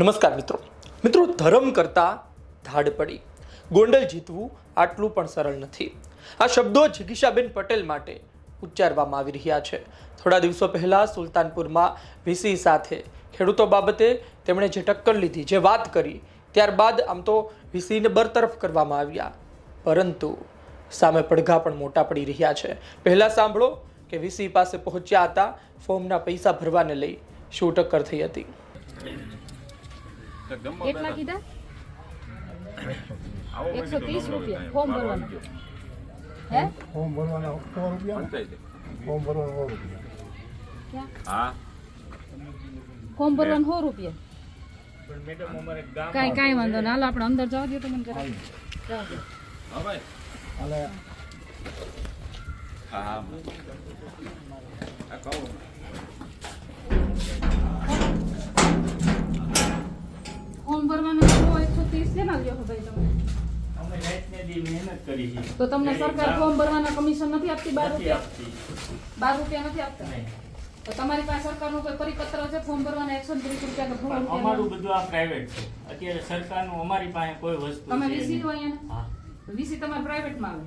નમસ્કાર મિત્રો. મિત્રો, ધર્મ કરતા ધાડ પડી. ગોંડલ જીતવું આટલું પણ સરળ નથી. આ શબ્દો જિગીશાબેન પટેલ માટે ઉચ્ચારવામાં આવી રહ્યા છે. થોડા દિવસો પહેલાં સુલતાનપુરમાં વીસી સાથે ખેડૂતો બાબતે તેમણે જે ટક્કર લીધી, જે વાત કરી, ત્યારબાદ આમ તો વીસીને બરતરફ કરવામાં આવ્યા. પરંતુ સામે પડઘા પણ મોટા પડી રહ્યા છે. પહેલાં સાંભળો કે વીસી પાસે પહોંચ્યા હતા, ફોર્મના પૈસા ભરવાને લઈ શું ટક્કર થઈ હતી. કેટલા કીધા? એકસો ત્રીસ રૂપિયા. ફોર્મ ભરવાનું. હે? ફોર્મ ભરવાના સો રૂપિયા? ફોર્મ ભરવાના સો રૂપિયા. હા. ફોર્મ ભરવાનું સો રૂપિયા. કાંઈ કાંઈ વાંધો ના. હાલો આપણે અંદર જવા દો તો મને કરાવી હા ભાઈ. અને હા હા. કહું. છે ને લ્યો છો ભાઈ તમે. અમે રાતને દી મહેનત કરી છે. તો તમને સરકાર ફોર્મ ભરવાના કમિશન નથી આપતી? બાર નથી રૂપિયા? બાર રૂપિયા નથી આપતા? તો તમારી પાસે સરકારનો કોઈ પરિપત્ર છે? ફોર્મ ભરવાના એકસો ત્રીસ રૂપિયા નો ફોર્મ અમારું બધું આ પ્રાઇવેટ છે. અત્યારે સરકારનું અમારી પાસે કોઈ વસ્તુ તમે વીસી હોય અહીંયા વીસી તમારે પ્રાઇવેટમાં આવે.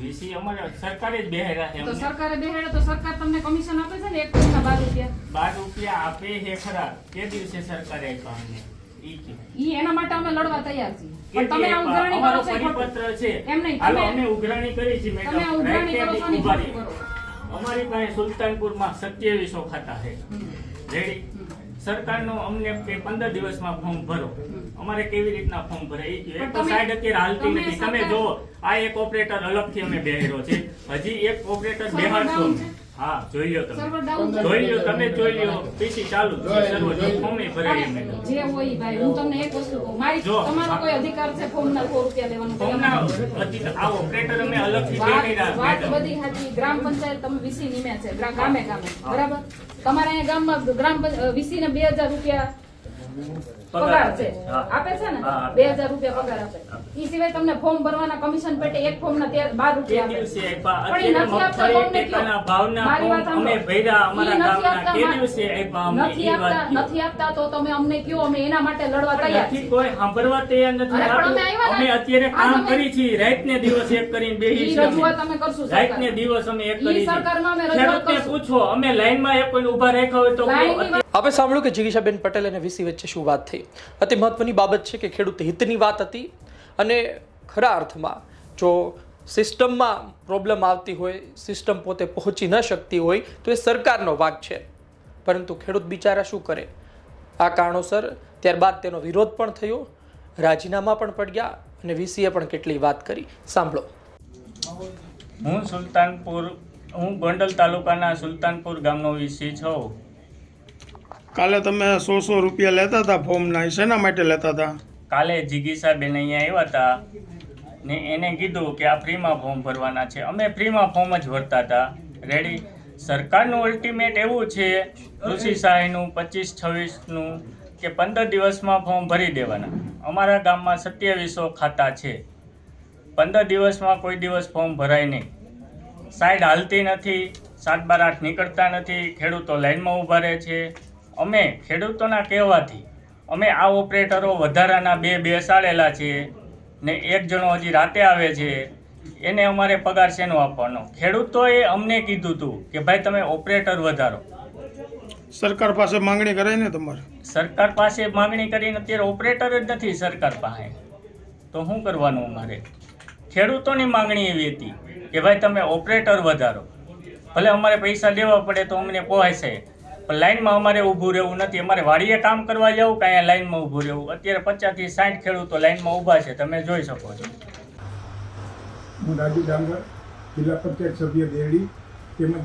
વીસી અમારે સરકારે જ બેહેરા છે તો. સરકારે બેહેરા તો સરકાર તમને કમિશન આપે છે ને? એક પૈસા બાર રૂપિયા? બાર રૂપિયા આપે છે ખરા. કે દિવસે સરકારે આપ્યા અમને. ઈ એના માટે અમે લડવા તૈયાર છીએ. પણ તમે આ ઉઘરાણી કરો છો પરિપત્ર છે. એમ નહીં, તમે- અમે ઉઘરાણી કરી છે તમે ઉઘરાણી કરો છો ને એ ઊભા ખોટું રહી. કરો અમારી પાસે સુલતાનપુરમાં સત્યાવીસો ખાતા છે. રેડી સરકારનો અમને કે પંદર દિવસમાં ફોર્મ ભરો. અમારે કેવી રીતના ફોર્મ ભરે એ એક તો તમે- સાઈડ અત્યારે હાલતી નથી. તમે જો આ એક ઓપરેટર અલગથી અમે બેહેરો છે. હજી એક ઓપરેટર બેહાડશો? હા જોઈ લો તમે. જોઈ લો તમે જોઈ લો પીસી ચાલુ સર્વર જો ફોર્મે ભરાય એમ જે હોય ભાઈ હું તમને એક વસ્તુ કહું. મારી તમારો કોઈ અધિકાર છે ફોર્મના સો રૂપિયા લેવાનો ફોર્મના હજી આ ઓપરેટર અમે અલગથી વાત બેહેરા વાત બધી હાથી ગ્રામ પંચાયત તમે વીસી નીમે છે ગામે ગામે. બરાબર? તમારા અહીંયા ગામમાં ગ્રામ વીસી ને બે હજાર રૂપિયા પગાર છે આપે. છે ને? બે હજાર રૂપિયા પગાર આપે. ઈ સિવાય તમને ફોર્મ ભરવાના કમિશન પેટે એક ફોર્મ ના તેર- બાર રૂપિયા આપે. પણ નથી આપતા મારી વાત અમે ભર્યા અમારા ગામના. કે દિવસે નથી આપતા નથી આપતા તો તમે અમને કયો? અમે એના માટે લડવા તૈયાર નથી કોઈ સાંભળવા તૈયાર નથી અમે. અત્યારે કામ કરી છીએ. રાત ને દિવસ એક કરીને બેહી છીએ રજૂઆત અમે કરશું રાત ને દિવસ અમે એક કરી સરકારમાં અમે. રજૂઆત કરશું. પૂછો અમે લાઈનમાં એક કોઈ ઊભા રાખ્યા હોય તો આપણે સાંભળ્યું કે જિગીશાબેન પટેલ અને વીસી વચ્ચે શું વાત થઈ? અતિ મહત્વની બાબત છે કે ખેડૂત હિતની વાત હતી અને ખરા અર્થમાં જો સિસ્ટમમાં પ્રોબ્લેમ આવતી હોય, સિસ્ટમ પોતે પહોંચી ન શકતી હોય, તો એ સરકારનો ભાગ છે. પરંતુ ખેડૂત બિચારા શું કરે? આ કારણોસર ત્યારબાદ તેનો વિરોધ પણ થયો, રાજીનામા પણ પડ્યા અને વીસીએ પણ કેટલી વાત કરી. સાંભળો. હું સુલતાનપુર, હું ગોંડલ તાલુકાના સુલતાનપુર ગામનો વીસી છું. કાલે તમે સો સો રૂપિયા લેતા હતા ફોર્મના શેના માટે લેતા હતા? કાલે જીગીસા બેન અહીંયા આવ્યા હતા ને એને કીધું કે આ ફ્રીમાં ફોર્મ ભરવાના છે. અમે ફ્રીમાં ફોર્મ જ ભરતા હતા. રેડી સરકારનું અલ્ટિમેટ એવું છે કૃષિ સહાયનું પચીસ, છવ્વીસનું કે પંદર દિવસમાં ફોર્મ ભરી દેવાના. અમારા ગામમાં સત્યાવીસો ખાતા છે. પંદર દિવસમાં કોઈ દિવસ ફોર્મ ભરાય નહીં. સાઈડ હાલતી નથી, સાત બાર આઠ નીકળતા નથી, ખેડૂતો લાઇનમાં ઊભા રહે છે. અમે ખેડૂતોના કહેવાથી અમે આ ઓપરેટરો વધારાના બે બેસાડેલા છે ને એક જણો હજી રાતે આવે છે એને અમારે પગાર શેનો આપવાનો? ખેડૂતોએ અમને કીધું હતું કે ભાઈ તમે ઓપરેટર વધારો. સરકાર પાસે માંગણી કરાય ને તમારે? સરકાર પાસે માંગણી કરીને અત્યારે ઓપરેટર જ નથી સરકાર પાસે. તો શું કરવાનું અમારે? ખેડૂતોની માંગણી એવી હતી કે ભાઈ તમે ઓપરેટર વધારો. ભલે અમારે પૈસા લેવા પડે તો અમને પોહાશે. પણ લાઈનમાં અમારે ઊભું રહેવું નથી. અમારે વાડીએ કામ કરવા જવું કે અહીંયા લાઈનમાં ઊભું રહેવું? અત્યારે પચાસથી સાઠ ખેડૂતો લાઈનમાં ઊભા છે. તમે જોઈ શકો છો. હું રાજુ ડાંગર, જિલ્લા પંચાયત સભ્ય દેરડી તેમજ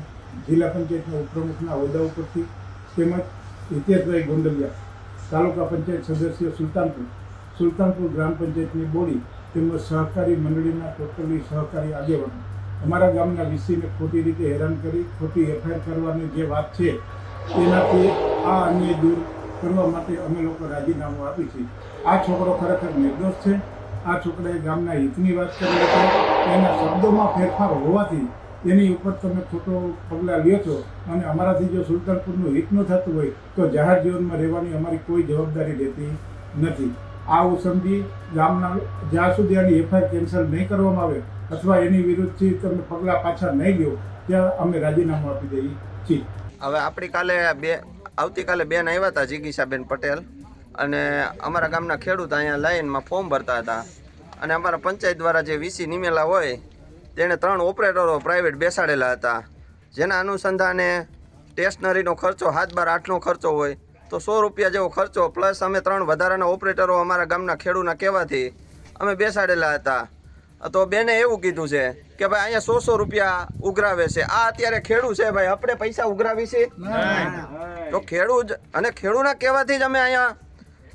જિલ્લા પંચાયતના ઉપપ્રમુખના હોદ્દા ઉપરથી તેમજ હિતેશભાઈ ગોંડલિયા, તાલુકા પંચાયત સદસ્ય સુલતાનપુર. સુલતાનપુર ગ્રામ પંચાયતની બોડી તેમજ સહકારી મંડળીના ટોટલી સહકારી આગેવાનો. અમારા ગામના વીસીને ખોટી રીતે હેરાન કરી, ખોટી એફઆઈઆર કરવાની જે વાત છે તેનાથી આ અન્ય દૂર કરવા માટે અમે લોકો રાજીનામું આપી છે. આ છોકરો ખરેખર નિર્દોષ છે. આ છોકરાએ ગામના હિતની વાત કરી છે. એના શબ્દોમાં ફેરફાર હોવાથી એની ઉપર તમે ખોટો પગલાં લ્યો છો અને અમારાથી જો સુલતાનપુરનું હિત ન થતું હોય તો જાહેર જીવનમાં રહેવાની અમારી કોઈ જવાબદારી રહેતી નથી. આવું સમજી ગામના જ્યાં સુધી આની એફઆઈઆર કેન્સલ નહીં કરવામાં આવે અથવા એની વિરુદ્ધથી તમે પગલાં પાછા નહીં લ્યો, ત્યાં અમે રાજીનામું આપી દઈએ છીએ. હવે આપણી કાલે બે, આવતીકાલે બેન આવ્યા હતા જિગીશાબેન પટેલ અને અમારા ગામના ખેડૂત અહીંયા લાઈનમાં ફોર્મ ભરતા હતા. અને અમારા પંચાયત દ્વારા જે વીસી નિમેલા હોય, તેણે ત્રણ ઓપરેટરો પ્રાઇવેટ બેસાડેલા હતા. જેના અનુસંધાને સ્ટેશનરીનો ખર્ચો હાથ બાર આઠનો ખર્ચો હોય, તો સો રૂપિયા જેવો ખર્ચો, પ્લસ અમે ત્રણ વધારાના ઓપરેટરો અમારા ગામના ખેડૂના કહેવાથી અમે બેસાડેલા હતા. તો બેને એવું કીધું છે કે ભાઈ અહીંયા સો સો રૂપિયા ઉઘરાવે છે. આ અત્યારે ખેડૂત છે ભાઈ આપણે પૈસા ઉઘરાવી છે? તો ખેડૂત જ- અને ખેડૂના કહેવાથી જ અમે અહીંયા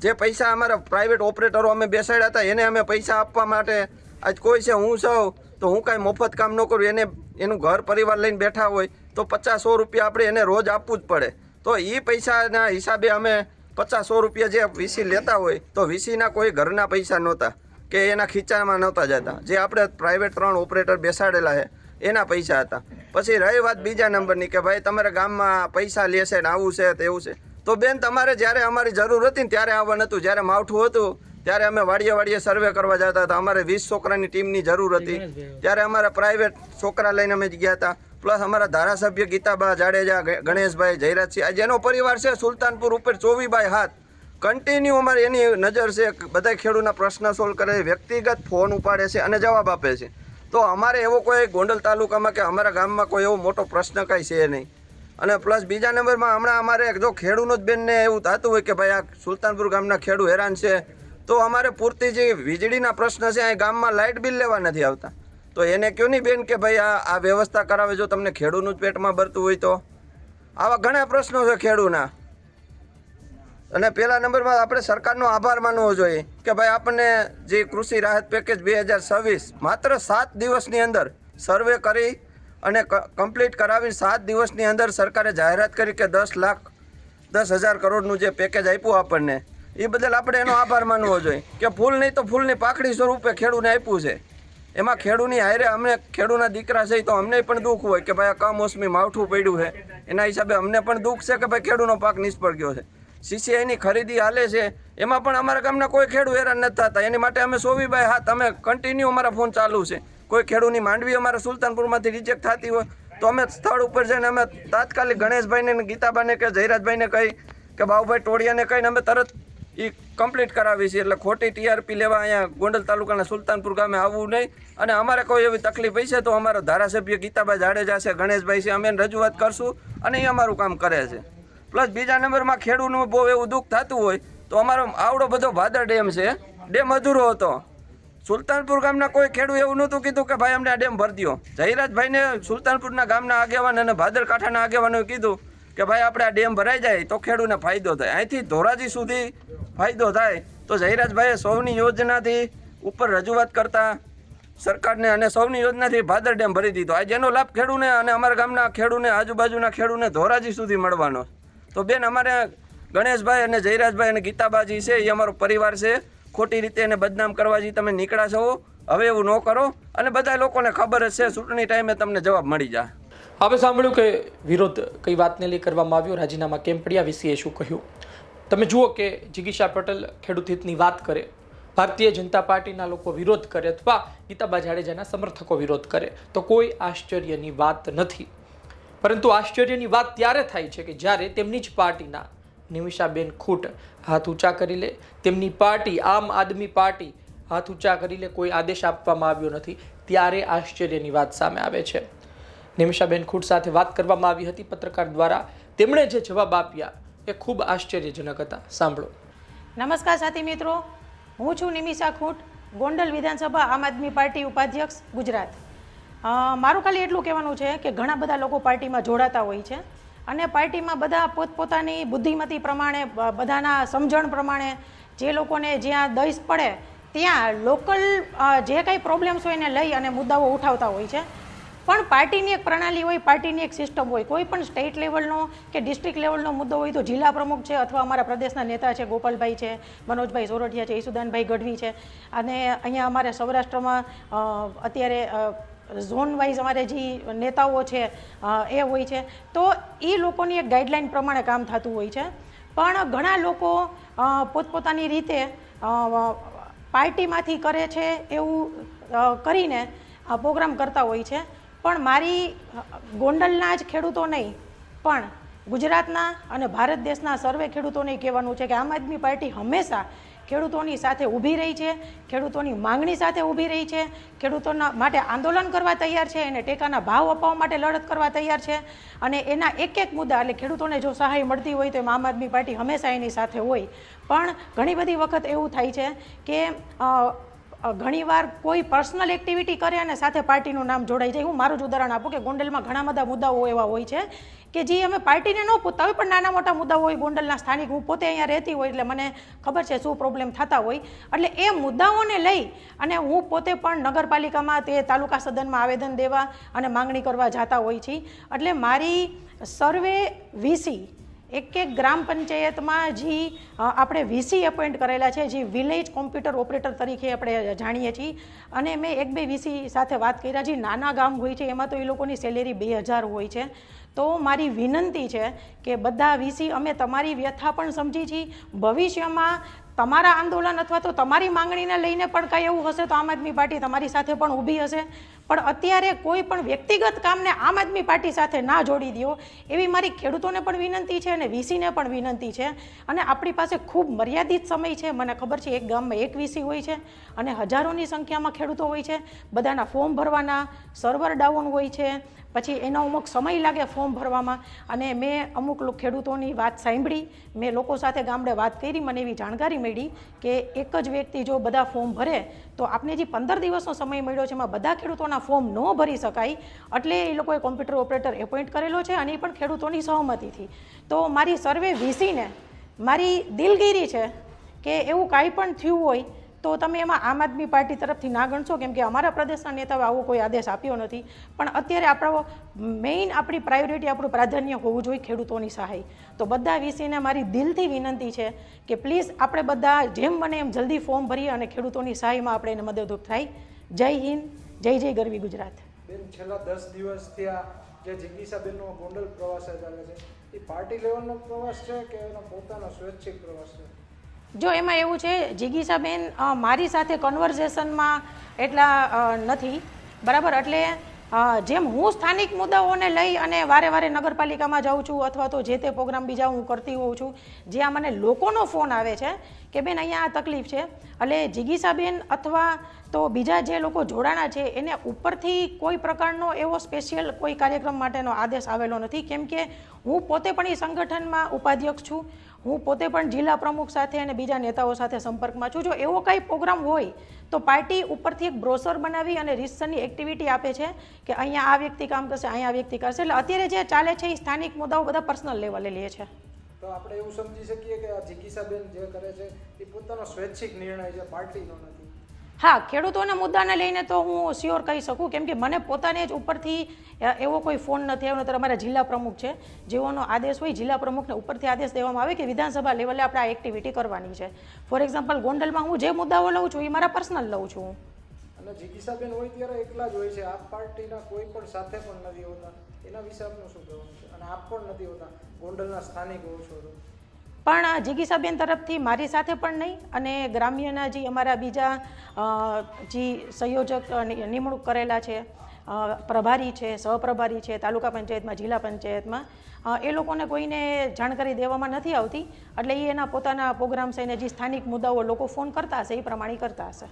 જે પૈસા અમારા પ્રાઇવેટ ઓપરેટરો અમે બેસાડ્યા હતા એને અમે પૈસા આપવા માટે આજ કોઈ છે હું સૌ તો હું કાંઈ મફત કામ ન કરું એને એનું ઘર પરિવાર લઈને બેઠા હોય તો પચાસ સો રૂપિયા આપણે એને રોજ આપવું જ પડે. તો એ પૈસાના હિસાબે અમે પચાસ સો રૂપિયા જે વીસી લેતા હોય તો વીસીના કોઈ ઘરના પૈસા નહોતા. કે એના ખીચામાં નહોતા જતા. જે આપણે પ્રાઇવેટ ત્રણ ઓપરેટર બેસાડેલા છે એના પૈસા હતા. પછી રહી વાત બીજા નંબરની કે ભાઈ તમારા ગામમાં પૈસા લેશે ને આવું છે તેવું છે. તો બેન તમારે જ્યારે અમારી જરૂર હતી ને ત્યારે આવવાનું હતું. જ્યારે માવઠું હતું ત્યારે અમે વાડીએ વાડીએ સર્વે કરવા જતા હતા. અમારે વીસ છોકરાની ટીમની જરૂર હતી. ત્યારે અમારા પ્રાઇવેટ છોકરા લઈને અમે ગયા હતા. પ્લસ અમારા ધારાસભ્ય ગીતાબા જાડેજા ગણેશભાઈ જયરાજસિંહ આ જેનો પરિવાર છે સુલતાનપુર ઉપર ચોવીબાઈ હાથ. કન્ટિન્યુ અમારે એની નજર છે બધા ખેડૂતના પ્રશ્ન સોલ્વ કરે છે, વ્યક્તિગત ફોન ઉપાડે છે અને જવાબ આપે છે. તો અમારે એવો કોઈ ગોંડલ તાલુકામાં કે અમારા ગામમાં કોઈ એવો મોટો પ્રશ્ન કાંઈ છે નહીં. અને પ્લસ બીજા નંબરમાં હમણાં અમારે જો ખેડૂનો જ બેનને એવું થતું હોય કે ભાઈ આ સુલતાનપુર ગામના ખેડૂ હેરાન છે, તો અમારે પૂરતી જે વીજળીના પ્રશ્ન છે, અહીં ગામમાં લાઇટ બિલ લેવા નથી આવતા. તો એને કયો નહીં બેન કે ભાઈ આ આ વ્યવસ્થા કરાવે જો તમને ખેડૂનું જ પેટમાં ભરતું હોય તો? આવા ઘણા પ્રશ્નો છે ખેડૂના. અને પહેલા નંબરમાં આપણે સરકારનો આભાર માનવો જોઈએ કે ભાઈ આપણને જે કૃષિ રાહત પેકેજ બે હજાર છવ્વીસ માત્ર સાત દિવસની અંદર સર્વે કરી અને કમ્પ્લીટ કરાવી સાત દિવસની અંદર સરકારે જાહેરાત કરી કે દસ લાખ, દસ હજાર કરોડનું જે પેકેજ આપ્યું આપણને, એ બદલ આપણે એનો આભાર માનવો જોઈએ કે ફૂલ નહીં તો ફૂલની પાખડી સ્વરૂપે ખેડૂને આપ્યું છે. એમાં ખેડૂની હારે અમને ખેડૂના દીકરા છે તો અમને પણ દુઃખ હોય કે ભાઈ આ કમોસમી માવઠું પડ્યું છે. એના હિસાબે અમને પણ દુઃખ છે કે ભાઈ ખેડૂનો પાક નિષ્ફળ ગયો છે. સીસીઆઈની ખરીદી હાલે છે, એમાં પણ અમારા ગામના કોઈ ખેડૂ હેરાન નથી થતા. એની માટે અમે સોવીભાઈ હા તમે કન્ટિન્યુ અમારા ફોન ચાલુ છે. કોઈ ખેડૂની માંડવી અમારા સુલતાનપુરમાંથી રિજેક્ટ થતી હોય, તો અમે સ્થળ ઉપર જઈને અમે તાત્કાલિક ગણેશભાઈને ગીતાબાને કે જયરાજભાઈને કહી કે બાઉભાઈ ટોળિયાને કહીને અમે તરત એ કમ્પ્લીટ કરાવી છે. એટલે ખોટી ટીઆરપી લેવા અહીંયા ગોંડલ તાલુકાના સુલતાનપુર ગામે આવવું નહીં. અને અમારે કોઈ એવી તકલીફ હશે તો અમારા ધારાસભ્ય ગીતાભાઈ જાડેજા છે, ગણેશભાઈ છે, અમે રજૂઆત કરશું અને એ અમારું કામ કરે છે. પ્લસ બીજા નંબરમાં ખેડૂતનું બહુ એવું દુઃખ થતું હોય, તો અમારો આવડો બધો ભાદર ડેમ છે. ડેમ અધૂરો હતો. સુલતાનપુર ગામના કોઈ ખેડૂત એવું નહોતું કીધું કે ભાઈ અમને આ ડેમ ભરી દો જયરાજભાઈને સુલતાનપુરના ગામના આગેવાન અને ભાદર કાંઠાના આગેવાનોએ કીધું કે ભાઈ આપણે આ ડેમ ભરાઈ જાય તો ખેડૂતને ફાયદો થાય. અહીંથી ધોરાજી સુધી ફાયદો થાય તો જયરાજભાઈએ સૌની યોજનાથી ઉપર રજૂઆત કરતા સરકારને અને સૌની યોજનાથી ભાદર ડેમ ભરી દીધો. આ જેનો લાભ ખેડૂને અને અમારા ગામના ખેડૂને, આજુબાજુના ખેડૂને ધોરાજી સુધી મળવાનો. તો બેન, અમારે ગણેશભાઈ અને જયરાજભાઈ અને ગીતાબાજી છે, એ અમારો પરિવાર છે. ખોટી રીતે એને બદનામ કરવા જે તમે નીકળ્યા છો. હવે એવું ન કરો અને બધા લોકોને ખબર જ છે, ચૂંટણી ટાઈમે તમને જવાબ મળી જાય. આપણે સાંભળ્યું કે વિરોધ કઈ વાતને લઈ કરવામાં આવ્યો? રાજીનામા કેમ પડ્યા વિશે શું કહ્યું? તમે જુઓ કે જિગીશા પટેલ ખેડૂત હિતની વાત કરે. ભારતીય જનતા પાર્ટીના લોકો વિરોધ કરે અથવા ગીતાબા જાડેજાના સમર્થકો વિરોધ કરે. તો કોઈ આશ્ચર્યની વાત નથી. પરંતુ આશ્ચર્યની વાત ત્યારે થાય છે કે જ્યારે તેમની જ પાર્ટીના નિમિષાબેન ખૂટ હાથ ઊંચા કરી લે, તેમની પાર્ટી, આમ આદમી પાર્ટી, હાથ ઊંચા કરી લે, કોઈ આદેશ આપવામાં આવ્યો નથી, ત્યારે આશ્ચર્યની વાત સામે આવે છે. નિમિષાબેન ખૂટ સાથે વાત કરવામાં આવી હતી પત્રકાર દ્વારા. તેમણે જે જવાબ આપ્યા એ ખૂબ આશ્ચર્યજનક હતા. સાંભળો. નમસ્કાર સાથી મિત્રો. હું છું નિમિષા ખૂટ, ગોંડલ વિધાનસભા આમ આદમી પાર્ટી ઉપાધ્યક્ષ ગુજરાત. મારું ખાલી એટલું કહેવાનું છે કે ઘણા બધા લોકો પાર્ટીમાં જોડાતા હોય છે અને પાર્ટીમાં બધા પોતપોતાની બુદ્ધિમતી પ્રમાણે બધાના સમજણ પ્રમાણે જે લોકોને જ્યાં દઈશ પડે, ત્યાં લોકલ જે કંઈ પ્રોબ્લેમ્સ હોય એને લઈ અને મુદ્દાઓ ઉઠાવતા હોય છે. પણ પાર્ટીની એક પ્રણાલી હોય, પાર્ટીની એક સિસ્ટમ હોય, કોઈ પણ સ્ટેટ લેવલનો કે ડિસ્ટ્રિક્ટ લેવલનો મુદ્દો હોય તો જિલ્લા પ્રમુખ છે અથવા અમારા પ્રદેશના નેતા છે, ગોપાલભાઈ છે, મનોજભાઈ સોરઠિયા છે, ઈસુદાનભાઈ ગઢવી છે. અને અહીંયા અમારે સૌરાષ્ટ્રમાં અત્યારે ઝોન વાઇઝ અમારે જે નેતાઓ છે એ હોય છે. તો એ લોકોની એક ગાઈડલાઈન પ્રમાણે કામ થતું હોય છે. પણ ઘણા લોકો પોતપોતાની રીતે પાર્ટીમાંથી કરે છે એવું કરીને આ પ્રોગ્રામ કરતા હોય છે. પણ મારી ગોંડલના જ ખેડૂતો નહીં, પણ ગુજરાતના અને ભારત દેશના સર્વે ખેડૂતોને કહેવાનું છે કે આમ આદમી પાર્ટી હંમેશા ખેડૂતોની સાથે ઊભી રહી છે, ખેડૂતોની માંગણી સાથે ઊભી રહી છે, ખેડૂતોના માટે આંદોલન કરવા તૈયાર છે, એને ટેકાના ભાવ અપાવવા માટે લડત કરવા તૈયાર છે અને એના એક એક મુદ્દા એટલે ખેડૂતોને જો સહાય મળતી હોય તો એમ આમ આદમી પાર્ટી હંમેશા એની સાથે હોય. પણ ઘણી બધી વખત એવું થાય છે કે ઘણીવાર કોઈ પર્સનલ એક્ટિવિટી કરે અને સાથે પાર્ટીનું નામ જોડાઈ જાય. હું મારું જ ઉદાહરણ આપું કે ગોંડલમાં ઘણા બધા મુદ્દાઓ એવા હોય છે કે જે અમે પાર્ટીને ન પૂછતા હોય, પણ નાના મોટા મુદ્દાઓ હોય, ગોંડલના સ્થાનિક હું પોતે અહીંયા રહેતી હોય એટલે મને ખબર છે શું પ્રોબ્લેમ થતા હોય. એટલે એ મુદ્દાઓને લઈ અને હું પોતે પણ નગરપાલિકામાં તે તાલુકા સદનમાં આવેદન દેવા અને માંગણી કરવા જતા હોય છે. એટલે મારી સર્વે વીસી એક એક ગ્રામ પંચાયતમાં જે આપણે વીસી એપોઇન્ટ કરેલા છે, જે વિલેજ કોમ્પ્યુટર ઓપરેટર તરીકે આપણે જાણીએ છીએ. અને મેં એક બે વીસી સાથે વાત કર્યા, જે નાના ગામ હોય છે, એમાં તો એ લોકોની સેલેરી બે હજાર હોય છે. તો મારી વિનંતી છે કે બધા વીસી અમે તમારી વ્યથા પણ સમજી છીએ. ભવિષ્યમાં તમારા આંદોલન અથવા તો તમારી માંગણીને લઈને પણ કાંઈ એવું હશે તો આમ આદમી પાર્ટી તમારી સાથે પણ ઊભી હશે. પણ અત્યારે કોઈ પણ વ્યક્તિગત કામને આમ આદમી પાર્ટી સાથે ના જોડી દો એવી મારી ખેડૂતોને પણ વિનંતી છે અને વીસીને પણ વિનંતી છે. અને આપણી પાસે ખૂબ મર્યાદિત સમય છે, મને ખબર છે એક ગામમાં એક વીસી હોય છે અને હજારોની સંખ્યામાં ખેડૂતો હોય છે. બધાના ફોર્મ ભરવાના, સર્વર ડાઉન હોય છે, પછી એનો અમુક સમય લાગે ફોર્મ ભરવામાં. અને મેં અમુક ખેડૂતોની વાત સાંભળી, મેં લોકો સાથે ગામડે વાત કરી, મને એવી જાણકારી મળી કે એક જ વ્યક્તિ જો બધા ફોર્મ ભરે, તો આપને જે પંદર દિવસનો સમય મળ્યો છે, એમાં બધા ખેડૂતોના ફોર્મ ન ભરી શકાય, એટલે એ લોકોએ કોમ્પ્યુટર ઓપરેટર એપોઇન્ટ કરેલો છે અને એ પણ ખેડૂતોની સહમતિથી. તો મારી સર્વે વીસીને મારી દિલગીરી છે કે એવું કાંઈ પણ થયું હોય, તો તમે એમાં આમ આદમી પાર્ટી તરફથી ના ગણશો, કેમ કે અમારા પ્રદેશના નેતાઓ આવો કોઈ આદેશ આપ્યો નથી. પણ અત્યારે આપણો મેઇન આપણી પ્રાયોરિટી આપણું પ્રાધાન્ય હોવું જોઈએ ખેડૂતોની સહાય. તો બધા વિશેને મારી દિલથી વિનંતી છે કે પ્લીઝ આપણે બધા જેમ બને એમ જલ્દી ફોર્મ ભરીએ અને ખેડૂતોની સહાયમાં આપણે એને મદદરૂપ થાય. જય હિન્દ. જય જય ગરવી ગુજરાત. બેન છેલ્લા દસ દિવસથી આ જે જિજ્ઞાસાબેનનો ગોંડલ પ્રવાસ ચાલે છે એ પાર્ટી લેવલનો પ્રવાસ છે કે એનો પોતાનો સ્વૈચ્છિક પ્રવાસ છે? જો એમાં એવું છે જિગીસાબેન બેન મારી સાથે કન્વર્ઝેશનમાં એટલા નથી. બરાબર? એટલે જેમ હું સ્થાનિક મુદ્દાઓને લઈ અને વારે વારે નગરપાલિકામાં જાઉં છું અથવા તો જે તે પ્રોગ્રામ બીજા હું કરતી હોઉં છું જ્યાં મને લોકોનો ફોન આવે છે કે બેન, અહીંયા આ તકલીફ છે. એટલે જિગીસાબેન અથવા તો બીજા જે લોકો જોડાણા છે, એને ઉપરથી કોઈ પ્રકારનો એવો સ્પેશિયલ કોઈ કાર્યક્રમ માટેનો આદેશ આવેલો નથી. કેમ કે હું પોતે પણ એ સંગઠનમાં ઉપાધ્યક્ષ છું. હું પોતે પણ જિલ્લા પ્રમુખ સાથે અને બીજા નેતાઓ સાથે સંપર્કમાં છું. જો એવો કંઈ પ્રોગ્રામ હોય, તો પાર્ટી ઉપરથી એક બ્રોસર બનાવી અને રિસર્ચની એક્ટિવિટી આપે છે કે અહીંયા આ વ્યક્તિ કામ કરશે, અહીંયા વ્યક્તિ કરશે. એટલે અત્યારે જે ચાલે છે, એ સ્થાનિક મુદ્દાઓ બધા પર્સનલ લેવલે લે છે. તો આપણે એવું સમજી શકીએ કે આ જિજ્ઞાસાબેન જે કરે છે, એ પોતાનો સ્વૈચ્છિક નિર્ણય છે, પાર્ટીનો નથી. હા, ખેડૂતોના મુદ્દાને લઈને તો હું શ્યોર કહી શકું, કેમ કે મને પોતાને જ ઉપરથી એવો કોઈ ફોન નથી આવ્યો નતર અમારા જિલ્લા પ્રમુખ છે. જેઓનો આદેશ હોય, જિલ્લા પ્રમુખને ઉપરથી આદેશ દેવામાં આવે કે વિધાનસભા લેવલે આપણે આ એક્ટિવિટી કરવાની છે. ફોર એક્ઝામ્પલ ગોંડલમાં હું જે મુદ્દાઓ લઉં છું, એ મારા પર્સનલ લઉં છું હું. અને જિજ્ઞાસાબેન હોય ત્યારે એકલા જ હોય છે. આપ પાર્ટીના કોઈ પણ સાથે પણ નથી હોતા. એના વિશે આપનું શું કહેવાનું છે? અને આપ પણ નથી હોતા. ગોંડલના સ્થાનિક હોવ છો તો. પણ જિગીસાબેન તરફથી મારી સાથે પણ નહીં. અને ગ્રામ્યના જે અમારા બીજા જે સંયોજક નિમણૂક કરેલા છે પ્રભારી છે, સહપ્રભારી છે, તાલુકા પંચાયતમાં, જિલ્લા પંચાયતમાં એ લોકોને કોઈને જાણકારી દેવામાં નથી આવતી. એટલે એ એના પોતાના પ્રોગ્રામ્સ એને જે સ્થાનિક મુદ્દાઓ લોકો ફોન કરતા હશે, એ પ્રમાણે કરતા હશે.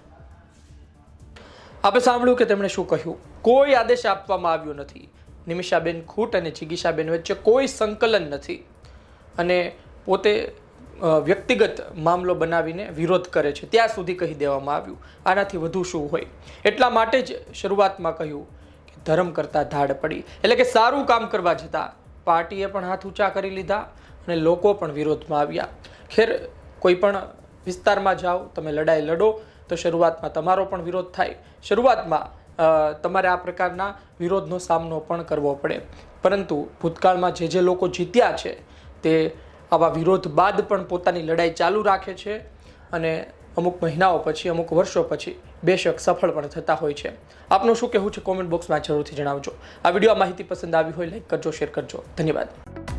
આપણે સાંભળ્યું કે તેમણે શું કહ્યું? કોઈ આદેશ આપવામાં આવ્યો નથી. નિમિષાબેન ખૂટ અને જિગીશાબેન વચ્ચે કોઈ સંકલન નથી. અને પોતે વ્યક્તિગત મામલો બનાવીને વિરોધ કરે છે. ત્યાં સુધી કહી દેવામાં આવ્યું. આનાથી વધુ શું હોય? એટલા માટે જ શરૂઆતમાં કહ્યું કે ધર્મ કરતા ધાડ પડી. એટલે કે સારું કામ કરવા જતાં. પાર્ટીએ પણ હાથ ઊંચા કરી લીધા અને લોકો પણ વિરોધમાં આવ્યા. ખેર, કોઈ પણ વિસ્તારમાં જાઓ, તમે લડાઈ લડો, તો શરૂઆતમાં તમારો પણ વિરોધ થાય. શરૂઆતમાં તમારે આ પ્રકારના વિરોધનો સામનો પણ કરવો પડે. પરંતુ ભૂતકાળમાં જે જે લોકો જીત્યા છે, તે આવા વિરોધ બાદ પણ પોતાની લડાઈ ચાલુ રાખે છે અને અમુક મહિનાઓ પછી, અમુક વર્ષો પછી બેશક સફળ પણ થતા હોય છે. આપનું શું કહેવું છે કોમેન્ટ બોક્સમાં જરૂરથી જણાવજો. આ વીડિયો માહિતી પસંદ આવી હોય, લાઈક કરજો, શેર કરજો. ધન્યવાદ.